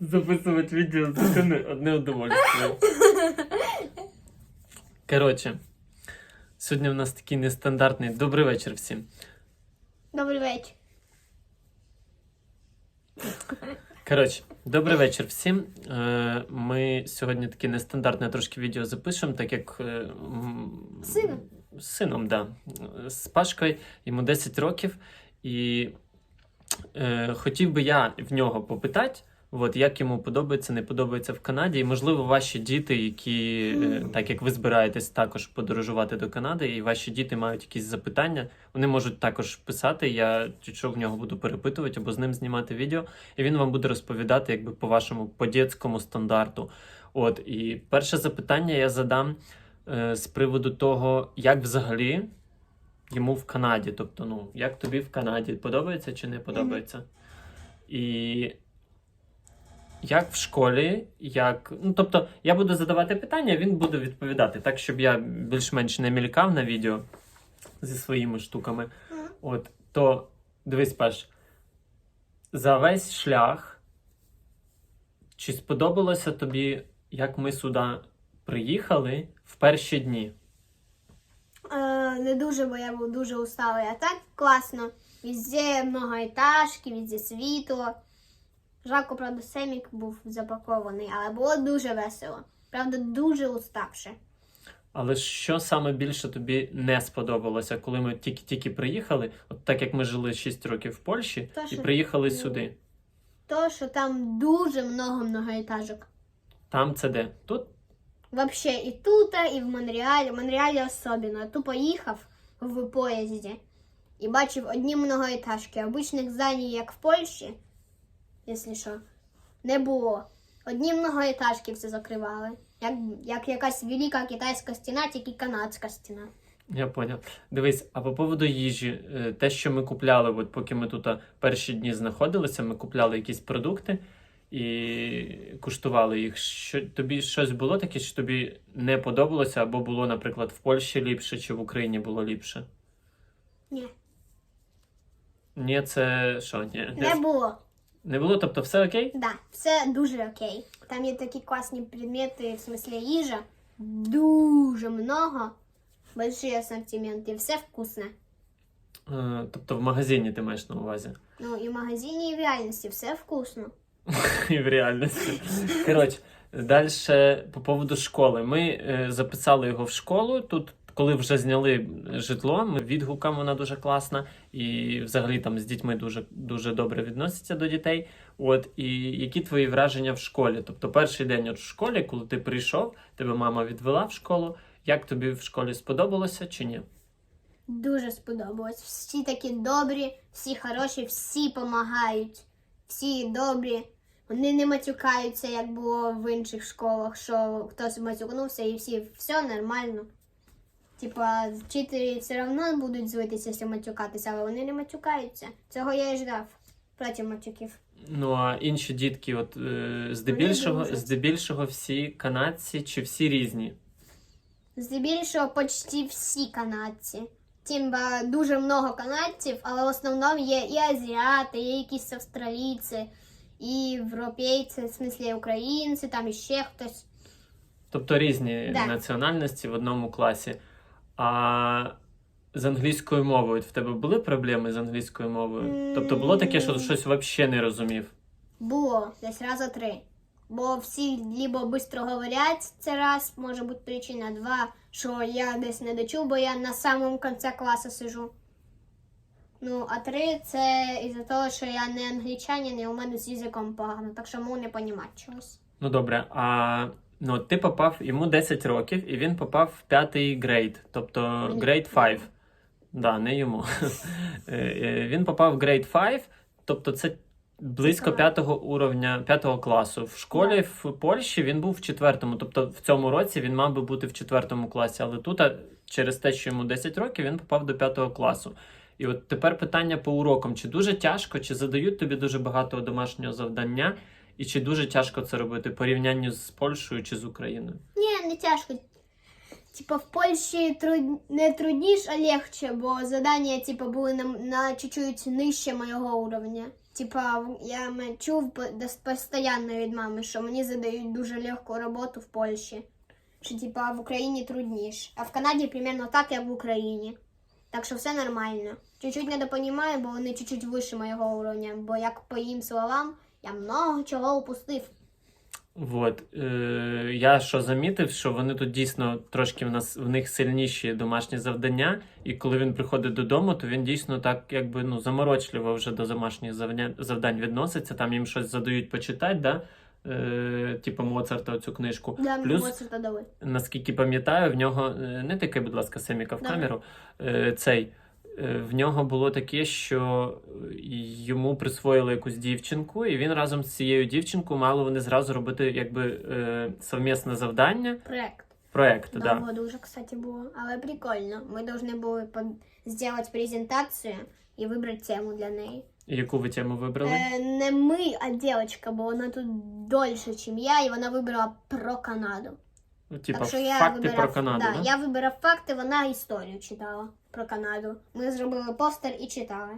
Записувати відео з дитини одне удовольствие. Коротше, сьогодні в нас такий нестандартний. Добрий вечір всім. Добрий вечір. Коротше, добрий вечір всім. Е, Ми сьогодні таке нестандартне трошки відео запишемо, так як е, м, З сином? з сином, да. З Пашкою, йому 10 років, і е, хотів би я в нього попитати, от, як йому подобається, не подобається в Канаді. І, можливо, ваші діти, які, е, так як ви збираєтесь також подорожувати до Канади, і ваші діти мають якісь запитання, вони можуть також писати. Я чуть що в нього буду перепитувати або з ним знімати відео, і він вам буде розповідати, якби по вашому по дєцькому стандарту. От, і перше запитання я задам е, з приводу того, як взагалі йому в Канаді. Тобто, ну, як тобі в Канаді подобається чи не подобається? І як в школі, як. Ну, тобто, я буду задавати питання, він буде відповідати, так, щоб я більш-менш не мількав на відео зі своїми штуками. От, то дивись, Паш, за весь шлях, чи сподобалося тобі, як ми сюди приїхали в перші дні? Е, не дуже, бо я був дуже усталий. А так класно. Везде многоетажки, везде світло. Жалко, правда, Семік був запакований, але було дуже весело. Правда, дуже уставше. Але що саме більше тобі не сподобалося, коли ми тільки-тільки приїхали, от так як ми жили 6 років в Польщі Та і що- приїхали сюди. То, що там дуже много многоетажок. Там це де? Тут? Вообще і тут, і в Монреалі. В Монреалі особливо. Ту поїхав в поїзді і бачив одні многоетажки. Обичних зданій, як в Польщі, якщо що, не було. Одні многоетажки все закривали. Як, як якась велика китайська стіна, тільки канадська стіна. Я поняв. Дивись, а по поводу їжі, е, те, що ми купляли, от поки ми тут перші дні знаходилися, ми купляли якісь продукти і куштували їх. Що тобі щось було таке, що тобі не подобалося, або було, наприклад, в Польщі ліпше, чи в Україні було ліпше? Ні, Ні, це що? Ні, не було. Не було, тобто все окей? Да, все дуже окей. Там є такі класні предмети, в смислі їжа. Дуже много. Большие ассортименты. Все вкусне. Е, Тобто в магазині ти маєш на увазі. Ну і в магазині, і в реальності все вкусно. І в реальності. Коротше, далі по поводу школи. Ми е, записали його в школу. Тут, коли вже зняли житло, ми відгукам вона дуже класна. І взагалі там з дітьми дуже, дуже добре відносяться до дітей. От, і які твої враження в школі? Тобто, перший день от в школі, коли ти прийшов, тебе мама відвела в школу. Як тобі в школі сподобалося чи ні? Дуже сподобалось. Всі такі добрі, всі хороші, всі допомагають, всі добрі. Вони не матюкаються, як було в інших школах, що хтось матюкнувся і всі все нормально. Типа, вчителі все одно будуть злитися, якщо матюкатися, але вони не матюкаються. Цього я і ждав проти матюків. Ну а інші дітки, от е, здебільшого, дружать. здебільшого всі канадці чи всі різні? Здебільшого почти всі канадці. Тим ба, дуже много канадців, але в основному є і азіати, є якісь австралійці, і європейці, в смислі українці, там іще хтось. Тобто різні Да. національності в одному класі. А з англійською мовою в тебе були проблеми з англійською мовою? Тобто було таке, що щось взагалі не розумів? Було десь раза три. Бо всі либо швидко говорять, це раз, може бути причина, два, що я десь не дочув, бо я на самому кінці класу сижу. Ну, а три це із-за того, що я не англічанин, і у мене з язиком погано, так що можу не розуміти чогось. Ну добре, а ну, ти попав, йому 10 років, і він попав в п'ятий грейд, тобто грейд 5. Да, не йому. Е, е, Він попав в грейд 5, тобто це близько п'ятого уровня, п'ятого класу. В школі в Польщі він був в четвертому, тобто в цьому році він мав би бути в четвертому класі, але тут через те, що йому 10 років, він попав до п'ятого класу. І от тепер питання по урокам: чи дуже тяжко, чи задають тобі дуже багато домашнього завдання, і чи дуже тяжко це робити порівнянню з Польщею чи з Україною? Ні, не тяжко. Типа в Польщі труд... не трудніше, а легче, бо задання типа, були на, на чуть-чуть нижче моєго уровня. Типа, в- я чув по- постійно від мами, що мені задають дуже легку роботу в Польщі. Що типа в Україні трудніше. А в Канаді примерно так, як в Україні. Так що все нормально. Чуть-чуть недопонімаю, бо вони чуть-чуть вище моєго уровня. Бо як по їм словам, я много чого упустив. Вот. Е, я що замітив, що вони тут дійсно трошки в нас в них сильніші домашні завдання, і коли він приходить додому, то він дійсно так якби ну заморочливо вже до домашніх завдань відноситься. Там їм щось задають почитати, да? Е, типу Моцарта цю книжку. Да, Плюс це дали. наскільки пам'ятаю, в нього е, не таке, будь ласка, Семіка в Да. камеру. е, Цей в нього було таке, що е, йому присвоїли якусь дівчинку, і він разом з цією дівчинкою мали вони зразу робити якби е, совмісне завдання, Проект. проект. Да. Довго дуже, кстати, було. Але прикольно. Ми повинні були зробити презентацію і вибрати тему для неї. І Яку ви тему вибрали? Е, не ми, а дівчинка, бо вона тут дольше, ніж я, і вона вибрала про Канаду. Типа так що я факти вибирав, про Канаду. Да, Да, Я вибирав факти, вона історію читала про Канаду. Ми зробили постер і читали.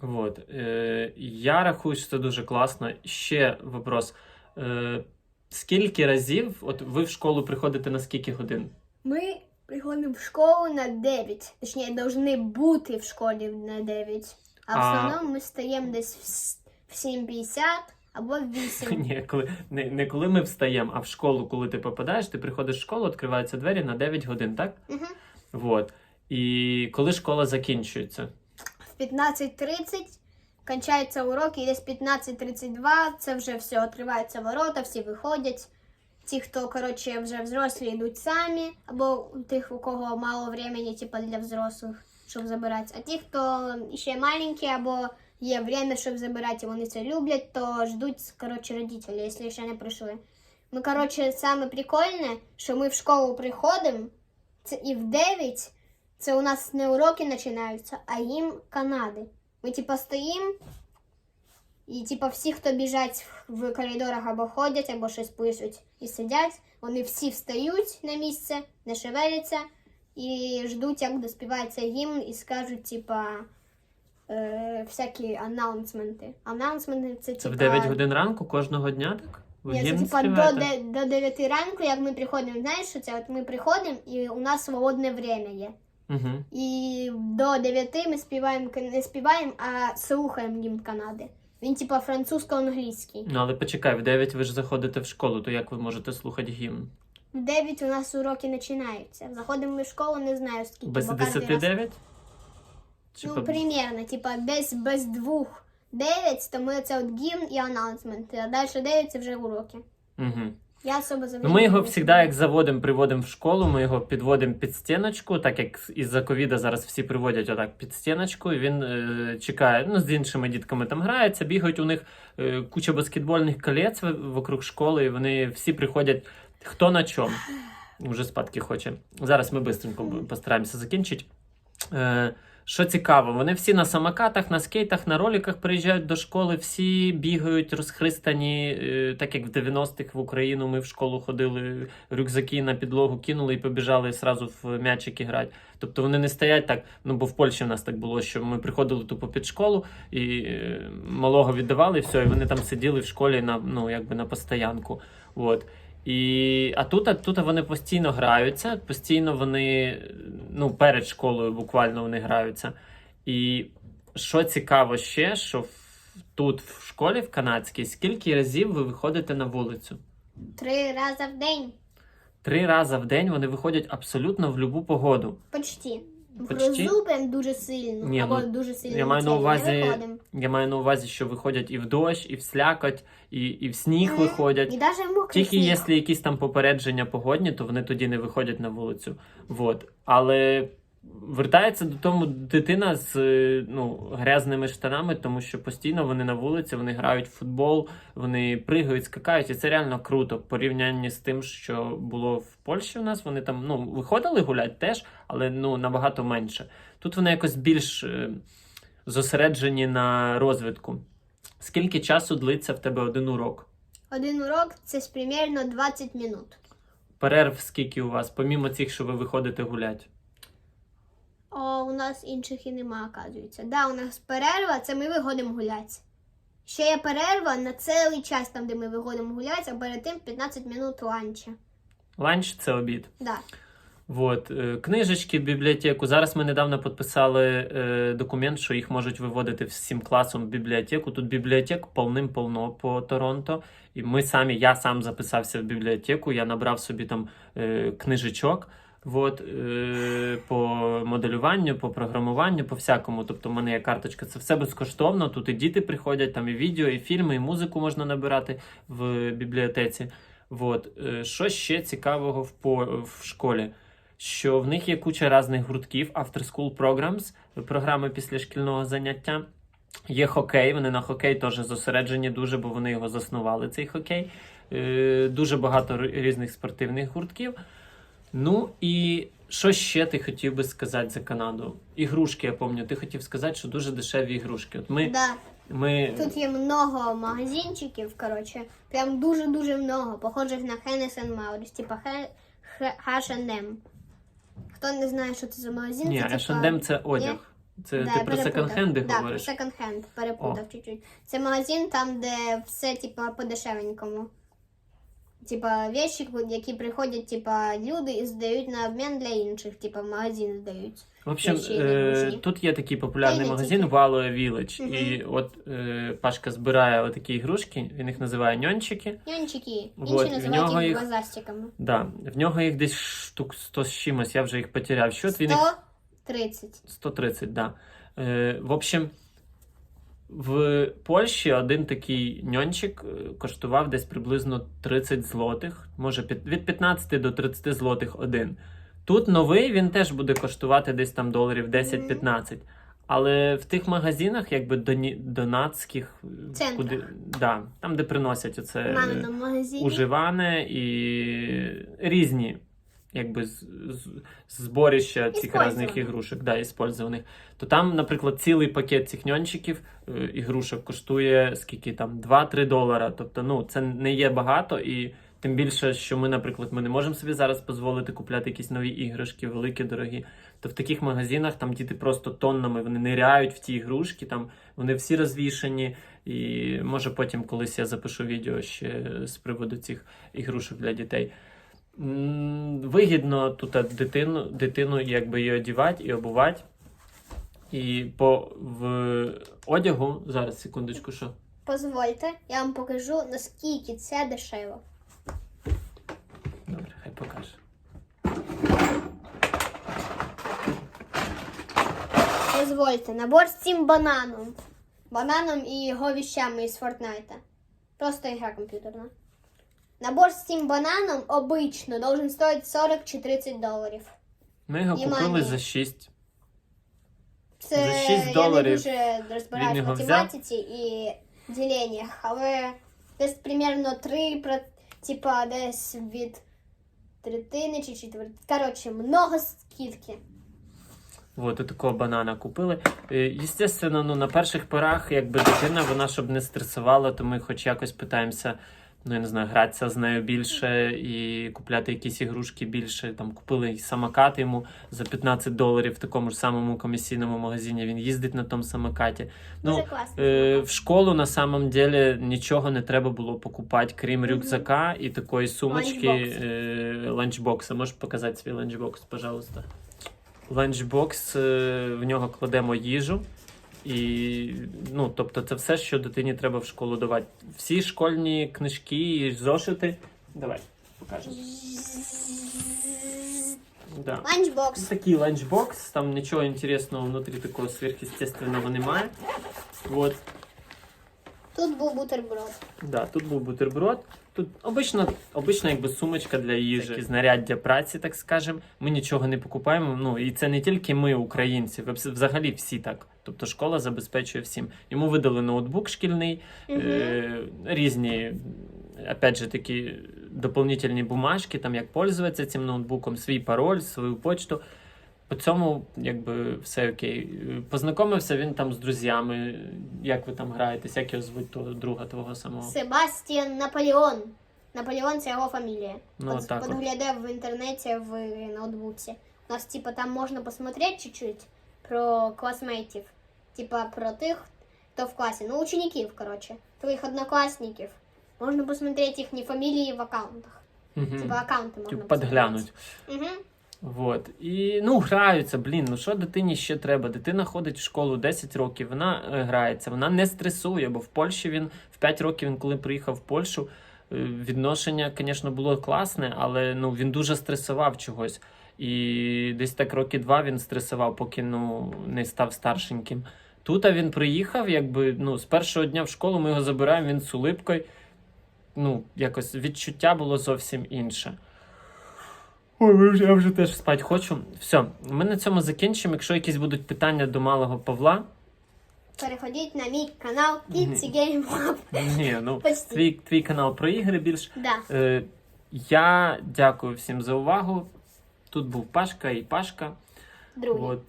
Вот. Е, я рахую, що це дуже класно. Ще вопрос. Е, скільки разів, от ви в школу приходите на скільки годин? Ми приходимо в школу на 9. Точніше, повинні бути в школі на 9. А в А- основному ми стаємо десь в с- в 7.50 або в 8. Ні, коли не, не коли ми встаємо, а в школу, коли ти попадаєш, ти приходиш в школу, відкриваються двері на 9 годин, так? Угу. Вот. І коли школа закінчується? В 15.30 кончаються уроки, і десь 15.32 це вже все, відкриваються ворота, всі виходять. Ті, хто, коротше, вже взрослі йдуть самі, або тих, у кого мало времени, типа для взрослих, щоб забирати. А ті, хто ще маленькі, або є время, щоб забирати, і вони це люблять, то ждуть, коротше, родителі, якщо ще не прийшли. Ми, коротше, саме прикольне, що ми в школу приходимо, і в 9 це у нас не уроки починаються, а їм Канади. Ми типа стоїмо, і типа всі, хто біжать в коридорах або ходять, або щось пишуть і сидять, вони всі встають на місце, не шевеляться і ждуть, як доспівається гімн, і скажуть, типа. Е, всякі анаунсменти. Анаунсменти це, Це в 9 годин ранку кожного дня, так? Ви ні, це типа до, де- до 9 ранку, як ми приходимо, знаєш, що це? От ми приходимо і у нас свободне время є. Угу. І до 9 ми співаємо не співаємо, а слухаємо гімн Канади. Він типа французько-англійський. Ну, але почекай, в 9 ви ж заходите в школу, то як ви можете слухати гімн? В 9 у нас уроки починаються. Заходимо ми в школу, не знаю скільки. Без бо кожен 10 раз- 9? Чи Ну, по- примерно, типа без, без двох 9, то ми це от гімн і анонсменти, а далі 9 це вже уроки. Мгм. Я особо завжди. Ну, ми його завжди, як заводимо, приводимо в школу, ми його підводимо під стіночку, так як із-за ковіда зараз всі приводять отак під стіночку, і він е, чекає, ну, з іншими дітками там грається, бігають у них е, куча баскетбольних колець вокруг школи, і вони всі приходять хто на чому. Уже спадки хоче. Зараз ми швидко постараємося закінчити. Е, що цікаво, вони всі на самокатах, на скейтах, на роликах приїжджають до школи, всі бігають розхристані, е, так як в 90-х в Україну ми в школу ходили, рюкзаки на підлогу кинули і побіжали сразу в м'ячики грати. Тобто вони не стоять так. Ну бо в Польщі в нас так було, що ми приходили тупо під школу і е, малого віддавали, і все, і вони там сиділи в школі на ну якби на постоянку. От. І, а тут, а тут вони постійно граються, постійно вони, ну, перед школою буквально вони граються. І що цікаво ще, що в- тут в школі в канадській, скільки разів ви виходите на вулицю? Три рази в день. Три рази в день вони виходять абсолютно в будь-яку погоду. Почти. Почти? грозу дуже сильно. Ні, або ну, дуже сильно. я маю на увазі- Я маю на увазі, що виходять і в дощ, і в слякоть, і, і в сніг Мгм. виходять. І навіть в мокрий Тільки сніг. якщо якісь там попередження погодні, то вони тоді не виходять на вулицю. Вот. Але вертається до тому дитина з е, ну, грязними штанами, тому що постійно вони на вулиці, вони грають в футбол, вони пригають, скакають, і це реально круто в порівнянні з тим, що було в Польщі у нас. Вони там ну, виходили гуляти теж, але ну, набагато менше. Тут вони якось більш е, зосереджені на розвитку. Скільки часу длиться в тебе один урок? Один урок це примерно 20 минут. Перерв скільки у вас, помімо цих, що ви виходите гуляти? О, у нас інших і нема, оказується. Да, у нас перерва, це ми виходимо гуляти. Ще є перерва на цілий час, там, де ми виходимо гуляти, а перед тим 15 минут ланча. Ланч це обід. Да. Вот. е, Книжечки, бібліотеку. Зараз ми недавно підписали е, документ, що їх можуть виводити всім класом в бібліотеку. Тут бібліотек повним-повно по Торонто. І ми самі, я сам записався в бібліотеку, я набрав собі там е, книжечок. Вот, е, по моделюванню, по програмуванню, по всякому. Тобто, в мене є карточка, це все безкоштовно. Тут і діти приходять, там і відео, і фільми, і музику можна набирати в бібліотеці. Вот. Е, Що ще цікавого в, по, в школі? Що в них є куча різних гуртків, after school programs, програми після шкільного заняття. Є хокей, вони на хокей теж зосереджені дуже, бо вони його заснували, цей хокей. Е, Дуже багато різних спортивних гуртків. Ну і що ще ти хотів би сказати за Канаду? Ігрушки, я пам'ятаю, ти хотів сказати, що дуже дешеві ігрушки. От ми, Да. ми Тут є много магазинчиків, коротше, прям дуже-дуже много, похожих на Hennessy Maurits, типа He- He- H&M. Хто не знає, що це за магазин, ні, це типа... H&M це одяг. Це Да, ти про перепутав. секонд-хенди да, говориш? про секонд-хенд, перепутав чуть-чуть. Це магазин там, де все, типа, по дешевенькому. Типа, вещи, які приходять, типа, люди і здають на обмін для інших, типа, в магазин здають. В общем, е, тут є такий популярний магазин. Value Village. Мгм. І от е, Пашка збирає отакі ігрушки, він їх називає ньончики. Нянчики, Вот, інші називають нього їх базарчиками. Да, в нього їх десь штук 100 з чимось, я вже їх потеряв. Счет він їх 130. 130, да. Е, в общем, в Польщі один такий ньончик е, коштував десь приблизно 30 злотих, може від 15 до 30 злотих один. Тут новий він теж буде коштувати десь там доларів 10-15. Але в тих магазинах, якби доні, донатських, е, Центрах. куди, да, там, де приносять оце е, магазині. уживане і різні, якби з, з, зборища цих різних ігрушок, да, іспользованих. То там, наприклад, цілий пакет цих ньончиків е, ігрушок коштує скільки там 2-3 долара. Тобто, ну це не є багато і. Тим більше, що ми, наприклад, ми не можемо собі зараз дозволити купляти якісь нові іграшки, великі, дорогі. То в таких магазинах там діти просто тоннами вони ниряють в ті ігрушки, там вони всі розвішені. І може потім колись я запишу відео ще з приводу цих ігрушок для дітей. Вигідно тут дитину, дитину якби і одівати, і обувати. І по в одягу, зараз секундочку, що. Позвольте, я вам покажу, наскільки це дешево. Добре, хай покаже. Дозвольте, набор з цим бананом. Бананом і його віщами із Фортнайта. Просто ігра комп'ютерна. Набор з цим бананом обично должен стоїть 40 чи 30 доларів. Ми його Внимание. купили за 6. Це За 6 я не доларів дуже розбираюсь в він його математиці і діленнях, але десь примерно 3, про- типа десь від третини чи четвертини. Коротше, много скидки. От і такого банана купили. Е, Єстественно, ну на перших порах, якби дитина, вона щоб не стресувала, то ми хоч якось питаємося, ну я не знаю, гратися з нею більше і купляти якісь ігрушки більше. Там купили самокат йому за 15 доларів в такому ж самому комісійному магазині. Він їздить на тому самокаті. Ну. Е, в школу на самом деле нічого не треба було покупати, крім рюкзака і такої сумочки Ланчбокс. е, ланчбокса. Можеш показати свій ланчбокс, пожалуйста. Ланчбокс, е, в нього кладемо їжу. І, ну, тобто, це все, що дитині треба в школу давати. Всі школьні книжки і зошити. Давай, покажемо. Да. Ланчбокс. Такий ланчбокс, там нічого інтересного внутрі такого сверхъестественного немає. Вот. Тут був бутерброд. Да, тут був бутерброд. Тут обична, обична якби сумочка для їжі, такі знаряддя праці, так скажемо. Ми нічого не покупаємо. Ну і це не тільки ми, українці, взагалі всі так. Тобто школа забезпечує всім. Йому видали ноутбук шкільний, е, різні, опять же, такі доповнительні бумажки, там як пользуватися цим ноутбуком, свій пароль, свою почту. По цьому, якби все окей. Познайомився він там з друзями. Як ви там граєтесь, як його звуть того друга твого самого? Себастьян Наполеон. Наполеон це його фамілія. Ну, Под- так от. Подглядав в інтернеті в ноутбуці. У нас, типа, там можна посмотрети чуть-чуть про класмейтів. Типа про тих, кто в классе, ну, учеников, короче, твоих одноклассников. Можно посмотреть их фамилии в аккаунтах. Мгм. Типа аккаунты можно Типу, Подглянуть. Угу. Вот. І ну, граються, блін, ну що дитині ще треба? Дитина ходить в школу 10 років, вона е, грається, вона не стресує, бо в Польщі він в 5 років, він коли приїхав в Польщу, е, відношення, звісно, було класне, але ну, він дуже стресував чогось. І десь так роки два він стресував, поки ну, не став старшеньким. Тут він приїхав, якби ну, з першого дня в школу ми його забираємо, він з улипкою. Ну, якось відчуття було зовсім інше. Ой, я вже теж спати хочу. Все, ми на цьому закінчимо. Якщо якісь будуть питання до малого Павла, Переходіть на мій канал Kids Game Lab. ні, ну твій, твій канал про ігри більш. Да. Е, я дякую всім за увагу. Тут був Пашка і Пашка. Другий. От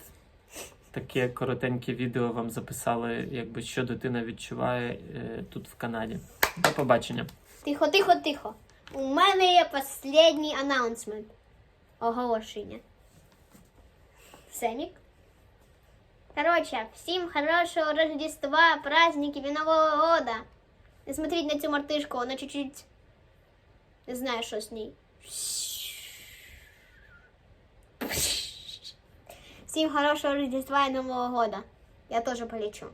таке коротеньке відео вам записали, якби що дитина відчуває е, тут в Канаді. До побачення. Тихо, тихо, тихо. У мене є останній анонсмент. Оголошення. Сенік. Короче, всім хорошого Рождества, праздників і Нового года. Не смотріть на цю мартишку, вона чуть-чуть не знаю, що з ній. Всім хорошого Рождества і Нового года. Я теж полечу.